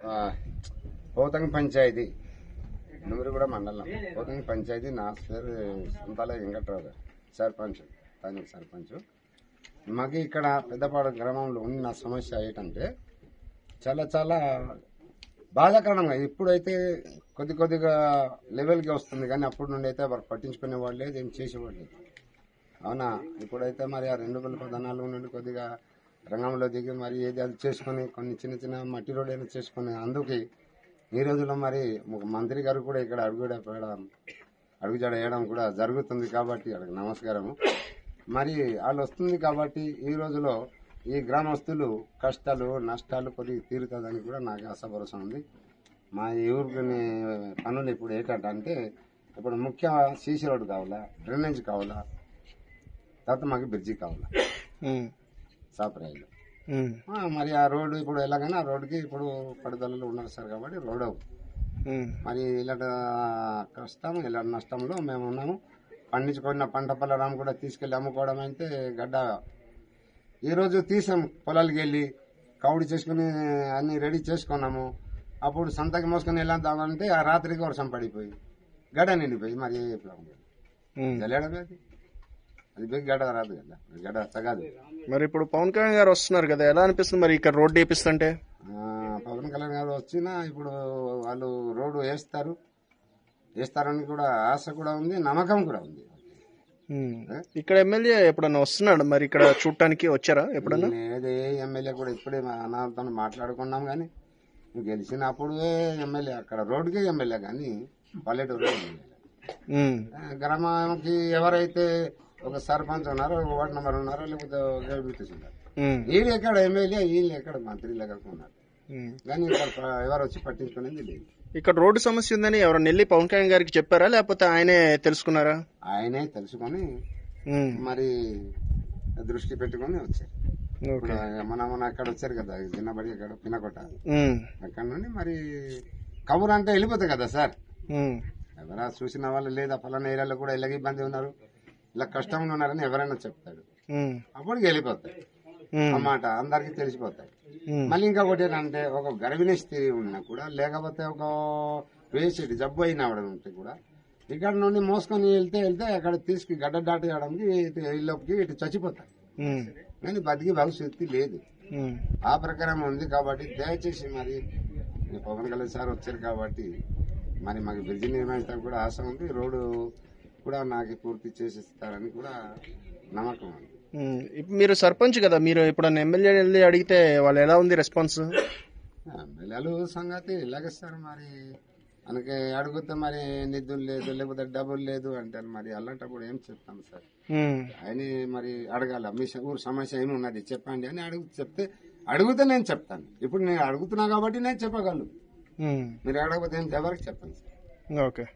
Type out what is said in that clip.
ఆ, పోతంగి పంచాయతీ. నూరిగూడ మండలం. పోతంగి పంచాయతీ నా పేరు సంతాల వెంకట్రావు సర్పంచ్ స్థానిక సర్పంచ్. మాకు ఇక్కడ పెద్దపాడు గ్రామంలో ఉన్న సమస్య ఏంటంటే చాలా చాలా బాధాకరంగా ఇప్పుడైతే కొద్ది కొద్దిగా లెవెల్కి వస్తుంది కానీ అప్పటి నుండి అయితే వారు పట్టించుకునే వాళ్ళు లేదు ఏం చేసేవాళ్ళు లేదు. అవునా? ఇప్పుడైతే మరి ఆ రెండు వేల పద్నాలుగు నుండి కొద్దిగా రంగంలో దిగి మరి ఏది అది చేసుకొని కొన్ని చిన్న చిన్న మట్టి రోడ్డు అయినా చేసుకొని అందుకే ఈ రోజుల్లో మరి ఒక మంత్రి గారు కూడా ఇక్కడ అడుగుడపడం అడుగుజాడ వేయడం కూడా జరుగుతుంది కాబట్టి అక్కడ నమస్కారము. మరి వాళ్ళు వస్తుంది కాబట్టి ఈ రోజులో ఈ గ్రామస్తులు కష్టాలు నష్టాలు కొద్దిగా తీరుతుందని కూడా నాకు ఆశభరోసా ఉంది. మా ఊరికి పనులు ఇప్పుడు ఏంటంటే ఇప్పుడు ముఖ్య సీసీ రోడ్డు కావాలా డ్రైనేజ్ కావాలా తర్వాత మాకు బ్రిడ్జి కావాలా. సాపరాయిలో మరి ఆ రోడ్డు ఇప్పుడు ఎలాగైనా ఆ రోడ్డుకి ఇప్పుడు పడుదలలో ఉన్నారు సార్ కాబట్టి రోడ్ మరి ఇలాంటి కష్టం ఇలాంటి నష్టంలో మేము ఉన్నాము. పండించుకున్న పంట పొలం కూడా తీసుకెళ్ళి అమ్ముకోవడం అయితే గడ్డ ఈరోజు తీసాం పొలాలకి వెళ్ళి కౌడి చేసుకుని అన్ని రెడీ చేసుకున్నాము. అప్పుడు సంతకి మోసుకొని వెళ్ళామంటే ఆ రాత్రికి వర్షం పడిపోయి గడ్డ నిండిపోయి మరి ఏ. జల్లేడమే అది గడ్డ రాదు కదా? గడ్డ తగదు మరి ఇప్పుడు పవన్ కళ్యాణ్ గారు వస్తున్నారు కదా ఎలా అనిపిస్తుంది మరి ఇక్కడ రోడ్డు వేపిస్తుంటే? పవన్ కళ్యాణ్ గారు వచ్చినా ఇప్పుడు వాళ్ళు రోడ్డు వేస్తారు. వేస్తారని కూడా ఆశ కూడా ఉంది నమ్మకం కూడా ఉంది. ఇక్కడ ఎమ్మెల్యే ఎప్పుడన్నా వస్తున్నాడు? మరి ఇక్కడ చూడటానికి వచ్చారా ఎప్పుడన్నా? ఏదే ఎమ్మెల్యే కూడా ఇప్పుడే మా అన్నతో మాట్లాడుకున్నాం కానీ గెలిచినప్పుడు ఎమ్మెల్యే అక్కడ రోడ్డుకే ఎమ్మెల్యే కానీ పల్లెటూరు గ్రామానికి ఎవరైతే ఒక సర్పంచ్ ఉన్నారో ఒక వార్డు నెంబర్ ఉన్నారో లేకపోతే ఒక ఎంపీటీసీ ఉన్నారు వీళ్ళు ఎక్కడ ఎమ్మెల్యే వీళ్ళు ఎక్కడ మంత్రి లెక్క ఉన్నారు. కానీ ఎవరు వచ్చి పట్టించుకునేది లేదు. ఇక్కడ రోడ్డు సమస్య ఉందని ఎవరైనా వెళ్ళి పవన్ కళ్యాణ్ గారికి చెప్పారా? లేకపోతే ఆయనే తెలుసుకున్నారా? ఆయనే తెలుసుకొని మరి దృష్టి పెట్టుకొని వచ్చారు. మన మన అక్కడ వచ్చారు కదా చిన్నబడి అక్కడ పినకొట్ట అక్కడ నుండి మరి కబురు అంటే వెళ్ళిపోతాయి కదా సార్. ఎవరా చూసిన వాళ్ళు లేదా ఫలానా ఏరియాలో కూడా ఇలాగ ఇబ్బంది ఉన్నారు? ఇలా కష్టంగా ఉన్నారని ఎవరైనా చెప్తాడు. అప్పుడు వెళ్ళిపోతాయి ఉమ్, అన్నమాట అందరికి తెలిసిపోతాయి మళ్ళీ ఇంకొకటి ఏంటంటే ఒక గర్భిణీ స్త్రీ ఉన్నా కూడా లేకపోతే ఒక పేషెంట్ జబ్బు అయిన ఉంటే కూడా ఇక్కడ నుండి మోసుకొని వెళ్తే వెళ్తే అక్కడ తీసుకు గడ్డ దాటేయడానికి ఇటు ఇల్లుకి ఇటు చచ్చిపోతాయి కానీ బతికి భవిష్యత్తు లేదు. ఆ ప్రకారం ఉంది కాబట్టి దయచేసి మరి పవన్ కళ్యాణ్ సార్ వచ్చారు కాబట్టి మరి మాకు బ్రిడ్జి నిర్మించడానికి కూడా ఆశ ఉంది. రోడ్డు కూడా నాకు పూర్తి చేసిస్తారని కూడా నమ్మకం ఉంది. ఇప్పుడు మీరు సర్పంచ్ కదా మీరు ఎప్పుడన్నా ఎమ్మెల్యే వెళ్ళి అడిగితే వాళ్ళు ఎలా ఉంది రెస్పాన్స్? ఎమ్మెల్యేలు సంగతి ఇలాగే సార్ మరి. మనకి అడిగితే మరి నిధులు లేదు లేకపోతే డబ్బులు లేదు అంటారు మరి. అలాంటప్పుడు ఏం చెప్తాం సార్? ఆయన మరి అడగాల. మీ ఊరు సమస్య ఏమి ఉన్నది? చెప్పండి అని అడుగు చెప్తే అడిగితే నేను చెప్తాను. ఇప్పుడు నేను అడుగుతున్నా కాబట్టి నేను చెప్పగలను. మీరు అడగకపోతే ఎవరికి చెప్పను సార్? ఓకే.